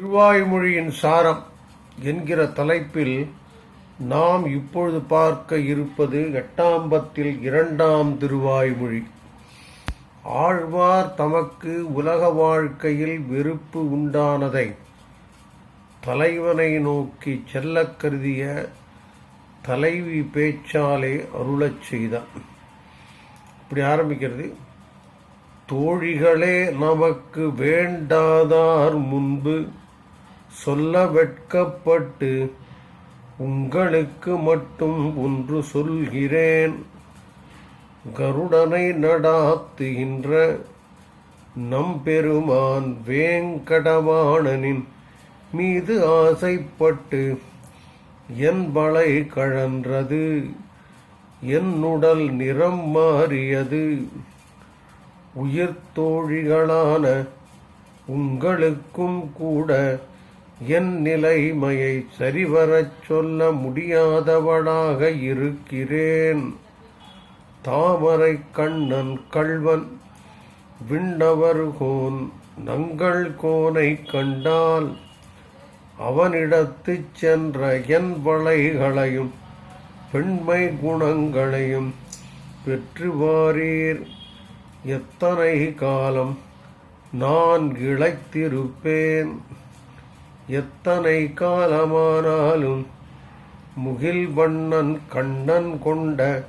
திருவாய்மொழியின் சாரம் என்கிற தலைப்பில் நாம் இப்பொழுது பார்க்க இருப்பது எட்டாம்பத்தில் இரண்டாம் திருவாய்மொழி. ஆழ்வார் தமக்கு உலக வாழ்க்கையில் வெறுப்பு உண்டானதை தலைவனை நோக்கி செல்லக் கருதிய தலைவி பேச்சாலே அருளச் செய்தான். இப்படி ஆரம்பிக்கிறது. தோழிகளே நமக்கு வேண்டாதார் முன்பு சொல்ல வெட்கப்பட்டு உங்களுக்கு மட்டும் ஒன்று சொல்கிறேன். கருடனை நடாத்துகின்ற நம்பெருமான் வேங்கடவாணனின் மீது ஆசைப்பட்டு என் வளை கழன்றது என்னுடல் நிறம் மாறியது உயிர் தோழிகளான உங்களுக்கும் கூட என் நிலைமையை சரிவரச் சொல்ல முடியாதவளாக இருக்கிறேன். தாமரை கண்ணன் கள்வன் விண்ணவருகோன் நங்கள் கோனை கண்டால் அவனிடத்துச் சென்ற என் வளைகளையும் பெண்மை குணங்களையும் பெற்று வாரீர் எத்தனை காலம் நான் இழைத்திருப்பேன் எத்தனை காலமானாலும் முகில் வண்ணன் கண்ணன் கொண்ட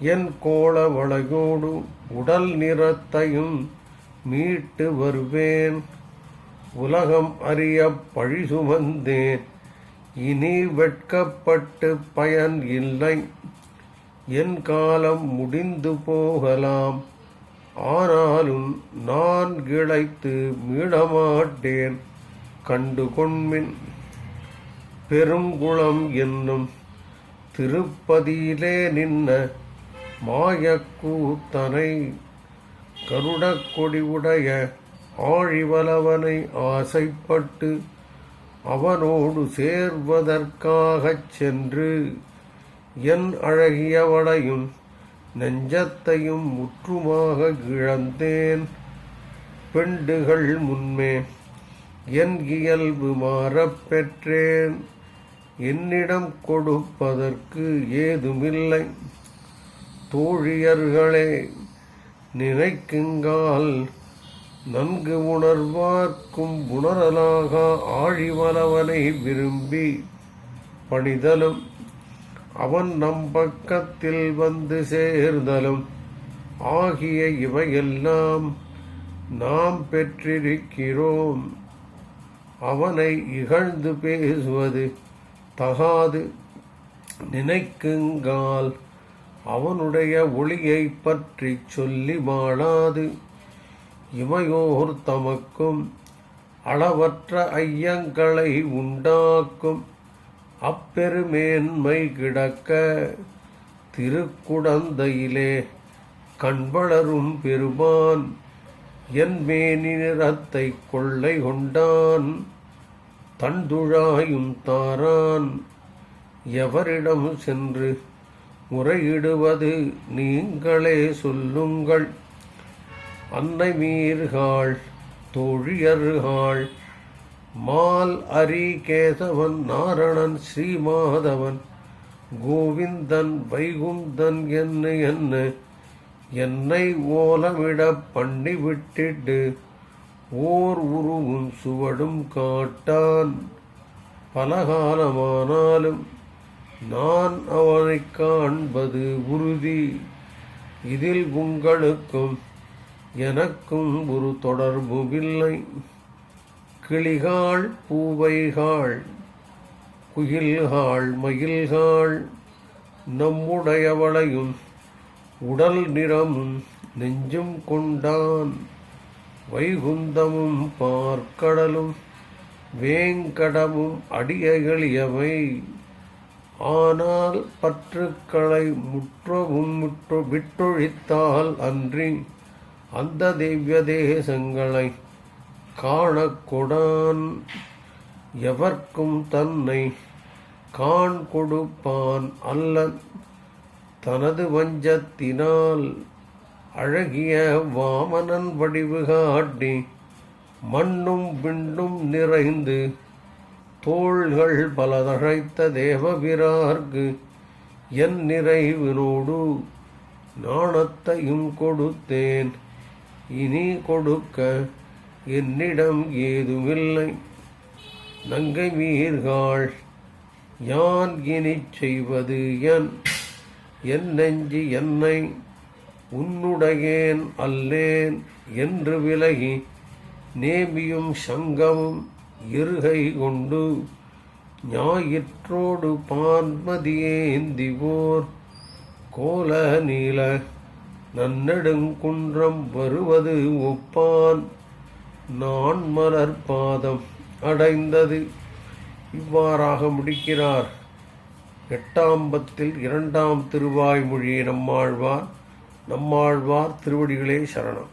என் கோளவளையோடு உடல் நிறத்தையும் மீட்டு வருவேன். உலகம் அறிய பழி சுமந்தேன். இனி வெட்கப்பட்டு பயன் இல்லை. என் காலம் முடிந்து போகலாம். ஆனாலும் நான் கிளைத்து மீளமாட்டேன் கண்டு கொண்மின் பெருங்குளம் என்னும் திருப்பதியிலே நின்ன மாயக்கூத்தனை கருடக்கொடிவுடைய ஆழிவலவனை ஆசைப்பட்டு அவனோடு சேர்வதற்காகச் சென்று என் அழகியவளையும் நெஞ்சத்தையும் முற்றுமாக இழந்தேன். பெண்டுகள் முன்மே என் இயல்பு மாறப் பெற்றேன். என்னிடம் கொடுப்பதற்கு ஏதுமில்லை. தோழியர்களே நினைக்குங்கால் நன்கு உணர்வார்க்கும் உணரலாக ஆழிவலவனை விரும்பி பணிதலும் அவன் நம் பக்கத்தில் வந்து சேர்தலும். ஆகிய இவையெல்லாம் நாம் பெற்றிருக்கிறோம். அவனை இகழ்ந்து பேசுவது தகாது. நினைக்குங்கால் அவனுடைய ஒளியை பற்றி சொல்லி மாளாது. இமையோர் தமக்கும் அளவற்ற ஐயங்களை உண்டாக்கும். அப்பெருமேன்மை கிடக்க திருக்குடந்தையிலே கண்வளரும் பெருமான். என் மேனி நிறத்தை கொள்ளை கொண்டான் தண்டுழாயும் தாரான். எவரிடம் சென்று முறையிடுவது நீங்களே சொல்லுங்கள். அன்னை மீர்காள் தோழியர்காள் மால் அரி கேசவன் நாரணன் ஸ்ரீமாதவன் கோவிந்தன் வைகுந்தன் என்ன என்ன என்னை ஓலமிட பண்ணி விட்டிட்டு ஓர் உருவும் சுவடும் காட்டான் பலகாலமானாலும் நான் அவனைக் காண்பது உறுதி. இதில் உங்களுக்கும் எனக்கும் ஒரு தொடர்புமில்லை கிளிகாள் பூவைகாள் குயில்காள் மயில்காள் நம்முடையவளையும் உடல் நிறமும் நெஞ்சும் கொண்டான். வைகுந்தமும் பார்க்கடலும் வேங்கடமும் அடியகளியவை ஆனால் பற்றுக்களை முற்றவும் முற்று விட்டொழித்தால் அன்றி அந்த திவ்ய தேசங்களை காணக்கொடான் எவர்க்கும் தன்னை காண் கொடுப்பான் அல்லன் தனது வஞ்சத்தினால் அழகிய வாமனன் வடிவு காட்டி மண்ணும் விண்ணும் நிறைந்து தோள்கள் பலதழைத்த தேவபிரார்க்கு என் நிறைவினோடு நாணத்தையும் கொடுத்தேன். இனி கொடுக்க என்னிடம் ஏதுமில்லை. நங்கை மீர்காள் யான் இனிச் செய்வது என் என் நெஞ்சு என்னை உன்னுடையேன் அல்லேன் என்று விலகி நேமியும் சங்கமும் இருகை கொண்டு ஞாயிற்றோடு பான்மதியேந்திவோர் கோல நீல நன்னெடுங்குன்றம் வருவது ஒப்பான். நான் மலர் பாதம் அடைந்தது இவ்வாறாக முடிக்கிறார். எட்டாம் பத்தில் இரண்டாம் திருவாய்மொழியை நம்மாழ்வார் நம்மாழ்வார் திருவடிகளே சரணம்.